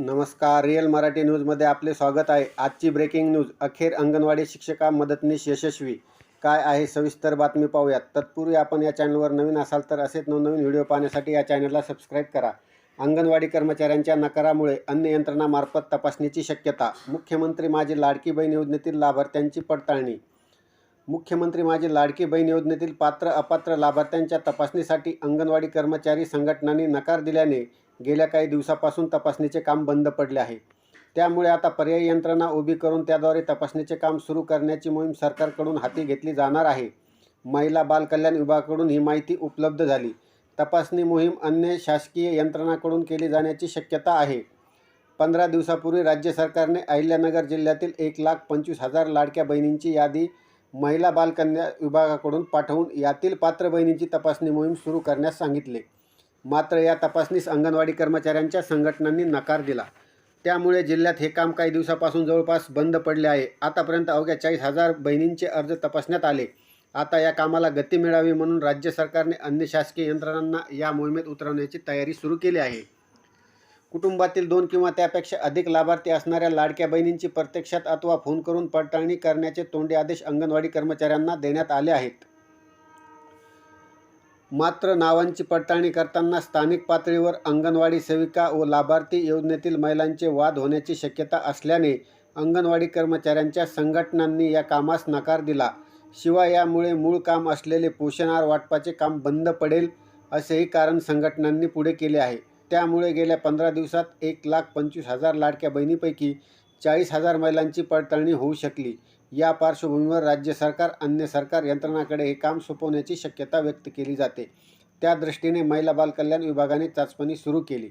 नमस्कार. रिअल मराठी न्यूजमध्ये आपले स्वागत आहे. आजची ब्रेकिंग न्यूज. अखेर अंगणवाडी शिक्षका मदतनीस यशस्वी. काय आहे? सविस्तर बातमी पाहूयात. तत्पूर्वी आपण या चॅनलवर नवीन असाल तर असेच नवनवीन व्हिडिओ पाहण्यासाठी या चॅनलला सबस्क्राईब करा. अंगणवाडी कर्मचाऱ्यांच्या नकारामुळे अन्य यंत्रणामार्फत तपासणीची शक्यता. मुख्यमंत्री माझी लाडकी बहीण योजनेतील लाभार्थ्यांची पडताळणी. मुख्यमंत्री माझी लाडकी बहीण योजनेतील पात्र अपात्र लाभार्थ्यांच्या तपासणीसाठी अंगणवाडी कर्मचारी संघटनांनी नकार दिल्याने गेल्या काही दिवसापासून तपासणीचे काम बंद पडले आहे. त्यामुळे आता पर्यायी यंत्रणा उभी करून त्याद्वारे तपासणीचे काम सुरू करण्याची मोहीम सरकारकडून हाती घेतली जाणार आहे. महिला बालकल्याण विभागाकडून ही माहिती उपलब्ध झाली. तपासणी मोहीम अन्य शासकीय यंत्रणाकडून केली जाण्याची शक्यता आहे. पंधरा दिवसापूर्वी राज्य सरकारने अहिल्यानगर जिल्ह्यातील एक लाख पंचवीस हजार लाडक्या बहिणींची यादी महिला बालकन्या विभागाकडून पाठवून यातील पात्र बहिणींची तपासणी मोहीम सुरू करण्यास सांगितले. मात्र या तपासणीस अंगणवाडी कर्मचाऱ्यांच्या संघटनांनी नकार दिला. त्यामुळे जिल्ह्यात हे काम काही दिवसापासून जवळपास बंद पडले आहे. आतापर्यंत अवघ्या चाळीस हजार बहिणींचे अर्ज तपासण्यात आले. आता या कामाला गती मिळावी म्हणून राज्य सरकारने अन्य शासकीय यंत्रणांना या मोहिमेत उतरवण्याची तयारी सुरू केली आहे. कुटुंबातील दोन किंवा त्यापेक्षा अधिक लाभार्थी असणाऱ्या लाडक्या बहिणींची प्रत्यक्षात अथवा फोन करून पडताळणी करण्याचे तोंडी आदेश अंगणवाडी कर्मचाऱ्यांना देण्यात आले आहेत. मात्र नावांची पडताळणी करताना स्थानिक पातळीवर अंगणवाडी सेविका व लाभार्थी योजनेतील महिलांचे वाद होण्याची शक्यता असल्याने अंगणवाडी कर्मचाऱ्यांच्या संघटनांनी या कामास नकार दिला. शिवाय यामुळे मूळ काम असलेले पोषण आहार वाटपाचे काम बंद पडेल असेही कारण संघटनांनी पुढे केले आहे. त्यामुळे गेल्या पंधरा दिवसात एक लाख पंचवीस हजार लाडक्या बहिणीपैकी चाळीस हजार महिलांची पडताळणी होऊ शकली. या पार्श्वभूमीवर राज्य सरकार अन्य सरकार यंत्रणाकडे हे काम सोपवण्याची शक्यता व्यक्त केली जाते. त्या दृष्टीने महिला बालकल्याण विभागाने चाचपणी सुरू केली.